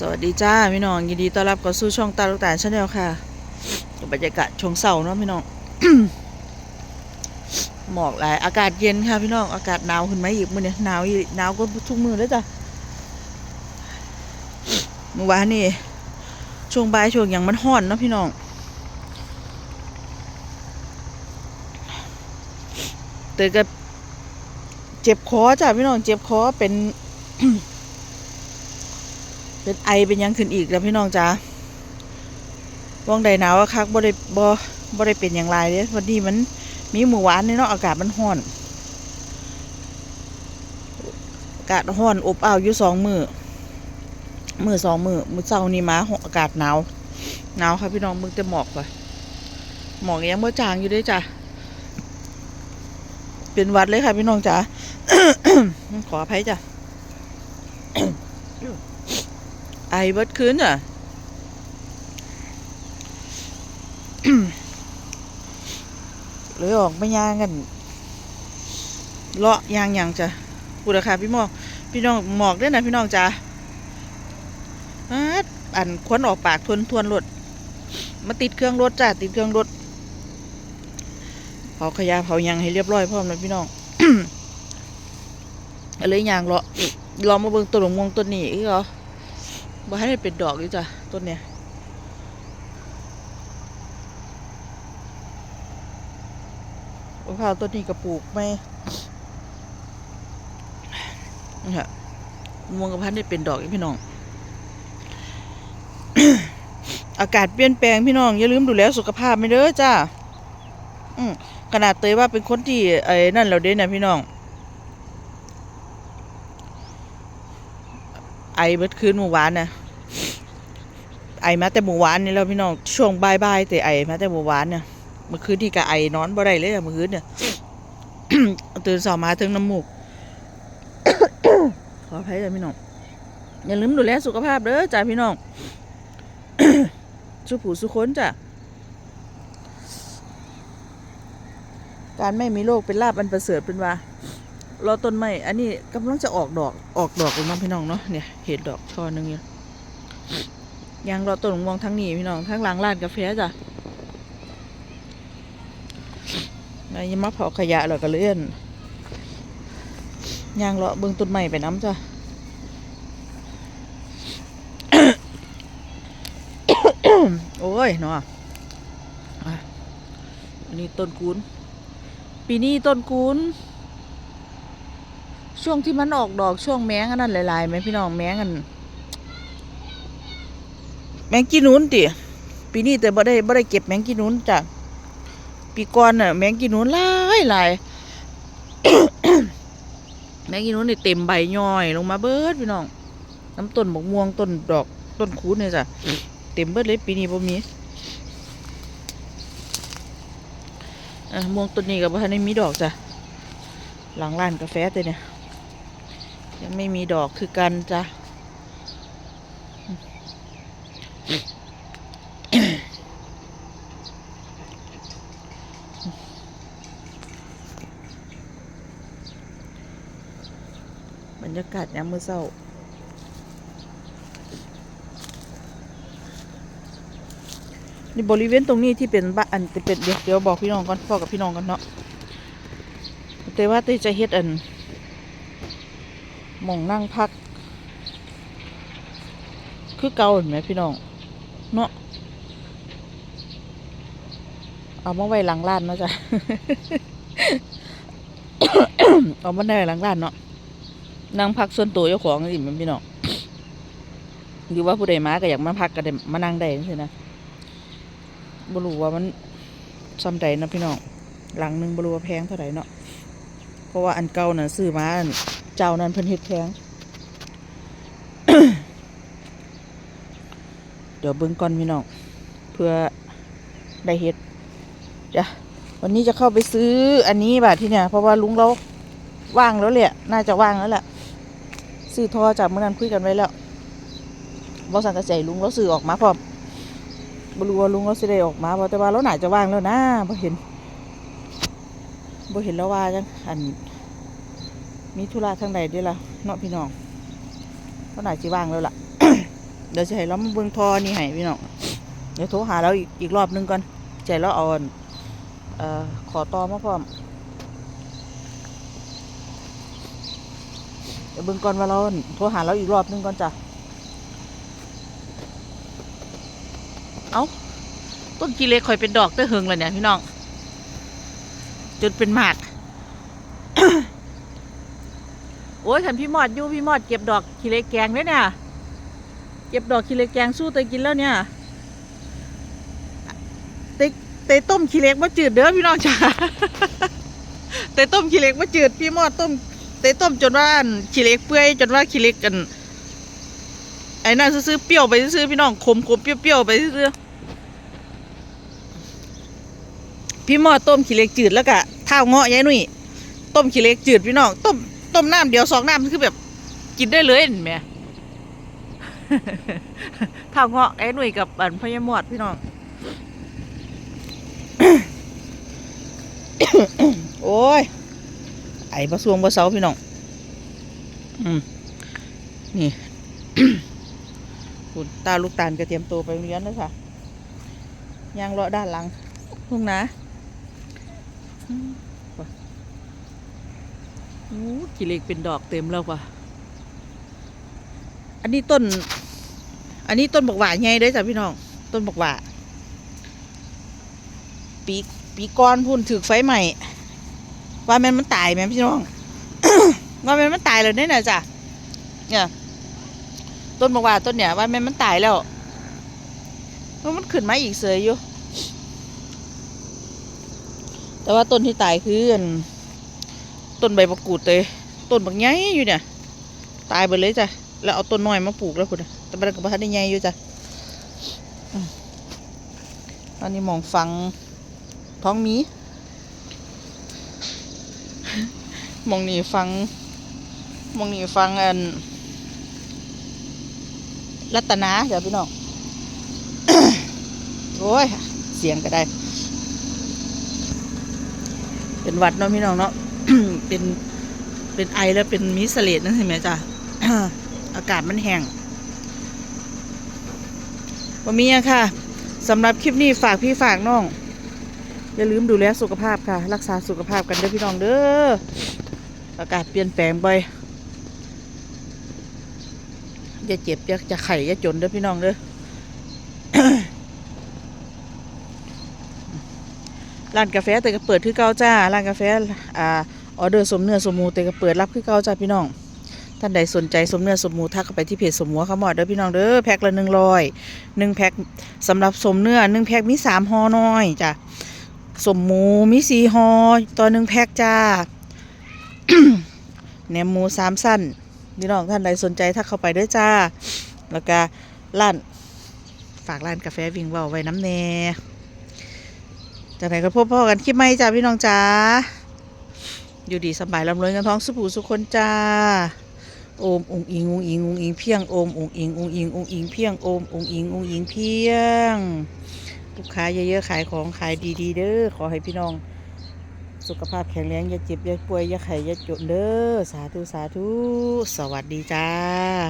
สวัสดีจ้าพี่น้องยินดีต้อนรับเข้าสู่ช่องตาลูกตาชาแนลค่ะบรรยากาศช่วงเสาร์เนาะพี่น้องหมอกหลายอากาศเย็นค่ะพี่น้องอากาศหนาวขึ้นไหมอีกมื้อนี้หนาวอีกหนาวก็ทุกมื้อเลยจ้ะเมื่อวานนี่ช่วงบ่ายช่วงหยังมันร้อนเนาะพี่น้องเตยก็เจ็บคอจ้ะพี่น้องเจ็บคอเป็น เป็นไอเป็นยังขึ้นอีกแล้วพี่น้องจ้าว่องใดหนาวอะคักบ่ได้บ่บ่ได้เป็นอย่างไรเด้วันนี้มันมีหมู่หวานนี่เนาะอากาศมันร้อนอากาศร้อนอบอ้าวอยู่สองมือมือสองมือมือเช้านี่มาอากาศหนาวหนาวค่ะพี่น้องมึงจะหมอกว่ะหมอกยังบ่จางอยู่ด้วยจ้ะเป็นวัดเลยค่ะพี่น้องจ้าขออภัยจ้ะ เบิดคืนอะเลยออกไม่ย่างกันเลาะยางยังจ้ะพูดราคาพี่หมอก พี่น้องหมอกได้นะพี่น้องจ้ะอ๊าดอันควนออกปากทวนทวนรถมาติดเครื่องรถจ้ะติดเครื่องรถเผาขยะเผายังให้เรียบร้อยพร้อมนะพี่น้องเลยยางเลาะลองมาเบิ่งต้นมะม่วงต้นนี้อีกเหรอ บ่ให้มันเป็นดอกอยู่จ้ะต้นเนี้ยมะพร้าวต้นนี้ก็ปลูกไม่นี่ค่ะมะม่วงกระพันได้เป็นดอกอีกพี่น้อง อากาศเปลี่ยนแปลงพี่น้อง อย่าลืมดูแลสุขภาพไม่เด้อจ้าอืขนาดเตยว่าเป็นคนที่ไอ้นั่นเราเด้นะพี่น้อง ไอเบิดคืนเมื่อวานนะไอมาแต่เมื่อวานนี่แล้วพี่น้องช่วงบ่ายๆแต่ไอมาแต่เมื่อวานเนี่ยเมื่อคืนที่กะไอนอนบ่ได้เลยอะเมื่อคืนเนี่ยตื่นสายมาถึงน้ำมูกขออภัยจ้ะพี่น้องอย่าลืมดูแลสุขภาพเด้อจ้าพี่น้องสุผู้สุคนจ้ะการไม่มีโรคเป็นลาบอันประเสริฐเป็นว่า รอต้นไม้อันนี้กำลังจะออกดอกออกดอกเลยน้องพี่น้องเนาะเนี่ยเห็ดดอกช่อหนึงอยู่ยางรอต้นมะม่วงทั้งนี้พี่น้องทั้งหลังร้านกาแฟจ้ะแล้ยังมาเผาขยะแล้วก็เลื่อนยางเลาะเบิ่งต้นไม้ไปน้ำจ้ะโอ้ยเนาะอะอันนี้ต้นคูนปีนี้ต้นคูน ช่วงที่มันออกดอกช่วงแมงอันนั้นหลายๆไหมพี่น้องแมงอันแมงกีนูนติปีนี้แต่บ่ได้บ่ได้เก็บแมงกีนูนจ้ะปีก่อนน่ะแมงกีนูนหลายหลายแมงกีนูนนี่เต็มใบย่อยลงมาเบิดพี่น้องน้ำต้นบกม่วงต้นดอกต้นคูนเนี่ยจ้ะเต็มเบิดเลยปีนี้บ่มีม่วงต้นนี้ก็บ่ทันได้มีดอกจ้ะหลังร้านกาแฟแต่เนี่ย ยังไม่มีดอกคือกันจ้ะบรรยากาศยามมื้อเช้านี่บริเวณตรงนี้ที่เป็นบ้านอันเป็นเดี๋ยวเดียวบอกพี่น้องก่อนบอกกับพี่น้องกันเนาะแต่ว่าเต้จะเฮ็ดอัน หมองนั่งพัก คือเก่าเห็นไหมพี่น้อง เนาะเอามาไว้หลังร้านเนาะจ้ะเอามาได้หลังร้านเนาะนั่งพักส่วนตัวเจ้าของสิม่นพี่น้องหรือว่าผู้ใดมาก็อยากมาพักก็ได้มานั่งได้ใช่นะบรูว่ามันซ้ำใดนะพี่น้องหลังหนึงบรูว่าแพงเท่าไหร่เนาะเพราะว่าอันเก่าน่ะซื้อมาอัน เจ้านั้นเพิ่นเฮ็ดแพงเดี๋ยวเบิ่งก่อนพี่น้องเพื่อได้เฮ็ดจ้ะวันนี้จะเข้าไปซื้ออันนี้บาทที่เนี่ย เพราะว่าลุงเราว่างแล้วแหละน่าจะว่างแล้วแหละซื้อทอจากเมื่อนั้นคุยกันไว้แล้วบอสังกระใจลุงเราซื้อออกมาพร้อมบรูว่าลุงเราสิได้ออกมาบ่แต่ว่าเราหนาจะว่างแล้วนะบ่เห็นบ่เห็นแล้วว่าจังอัน มีธุระทางใดเด้วยล่ะเนาะพี่น้องก็น่าจะว่างแล้วล่ะ เดี๋ยวจะให้เราเบิ่งทอนี่ให้พี่น้อง เดี๋ยวโทรหาเราอีกรอบหนึงก่อนใจเราอาอันเอ่อขอต่อมาพร้อมเดี๋ยวเบิ่งก่อนว่าเราโทรหาเราอีกรอบหนึงก่อนจ้ะ เอาต้นกีเล็กคอยเป็นดอกเต้อเฮงเลยเนี่ยพี่น้องจนเป็นหมาก โอ้ยขันพี่มอดอยู่พี่มอดเก็บดอกขี้เหล็กแกงด้วยเนี่ย เก็บดอกขี้เหล็กแกงสู้เตยกินแล้วเนี่ยเตยเตยต้มขี้เหล็กมาจืดเด้อพี่น้องจ๋าเตยต้มขี้เหล็กมาจืดพี่มอดต้มเตยต้มจนว่านขี้เหล็กเปื่อยจนว่าขี้เหล็กกันไอ้นั่นซื้อเปรี้ยวไปซื้อพี่น้องขมขมเปรี้ยวๆไปซื้อพี่มอดต้มขี้เหล็กจืดแล้วก็ข้าวเงาะยายนุ่ยต้มขี้เหล็กจืดพี่น้องต้ม ต้มน้ำเดียวสองน้ำคือแบบกินได้เลยเห็นไหมข้าวเงาะไอ้หนุ่ยกับอันพญามอดพี่น้อง โอ้ย ไอ้บะซวงบะเซาพี่น้อง อืม นี่ คุณตาลูกตาลก็เตรียมตัวไปโรงเรียนแล้วค่ะยางเลาะด้านหลังทุ่งนาอืมว่ะโอ้กิเลกเป็นดอกเต็มแล้วว่ะ อันนี้ต้น อันนี้ต้นบกหว่าไงเด้จ้ะพี่น้อง ต้นบกหว่า ปีปีก้อนพุ่นถือไฟใหม่ ว่าแมันมันตายไหมพี่น้อง ว่าแมันมันตายแล้วเนี่ยนะจ้ะ เนี่ย ต้นบกหว่าต้นเนี่ยว่าแมันมันตายแล้วว่ามันขึ้นมาอีกเสยอยู่ แต่ว่าต้นที่ตายคืออัน ต้นใบประกูดเลยต้นบักใหญ่อยู่เนี่ย ตายไปเลยจ้ะ แล้วเอาต้นน้อยมาปลูกแล้วคุณแต่มันก็บ่ทันได้ใหญ่อยู่จ้ะอืมตอนนี้มองฟังท้องมี มองนี่ฟัง มองนี่ฟังอัน รัตนาเดี๋ยวพี่น้องโอ้ย เสียงก็ได้ เป็นวัดเนาะพี่น้องเนาะ เป็นเป็นไอแล้วเป็นมิสเลดนั่นใช่ไหมจ้ะอากาศมันแห้งวันนี้ค่ะสำหรับคลิปนี้ฝากพี่ฝากน้อง อย่าลืมดูแลสุขภาพค่ะ รักษาสุขภาพกันเด้อพี่น้องเด้ออากาศเปลี่ยนแปลงบ่อย่าเจ็บอย่าจะไข่อย่าจนเด้อพี่น้องเด้อร้านกาแฟเตยก็เปิดคือเก่าจ้าร้านกาแฟอ่า ออเดอร์สมเนื้อสมมูเตยก็เปิดรับคือเก่าจ้าพี่น้องท่านใดสนใจสมเนื้อสมหมูทักเข้าไปที่เพจสมหมูขาวหมอดเด้อพี่น้องเด้อแพ็คละหนึ่งร้อยหนึ่งแพ็คสำหรับสมเนื้อหนึ่งแพ็คมีสามห่อน้อยจ้ะสมหมูมีสี่ห่อต่อหนึ่งแพ็คจ้าแหนมหมูสามสั้นพี่น้องท่านใดสนใจทักเข้าไปเด้อจ้า แล้วก็ร้านฝากร้านกาแฟวิงเว่าไว้น้ำแน่จากไหนก็พบพ่อกันคลิปใหม่จ้าพี่น้องจ้า อยู่ดีสบายลำรวยเงินทองสุภูสุคนจ้า โอมองอิงองอิงองอิงเพียงโอมองอิงองอิงองอิงเพียงโอมองอิงองอิงเพียงลูกค้าเยอะๆขายของขายดีๆ เด้อขอให้พี่น้อง สุขภาพแข็งแรงอย่าเจ็บอย่าป่วยอย่าไข้อย่าจนเด้อสาธุสาธุสวัสดีจ้า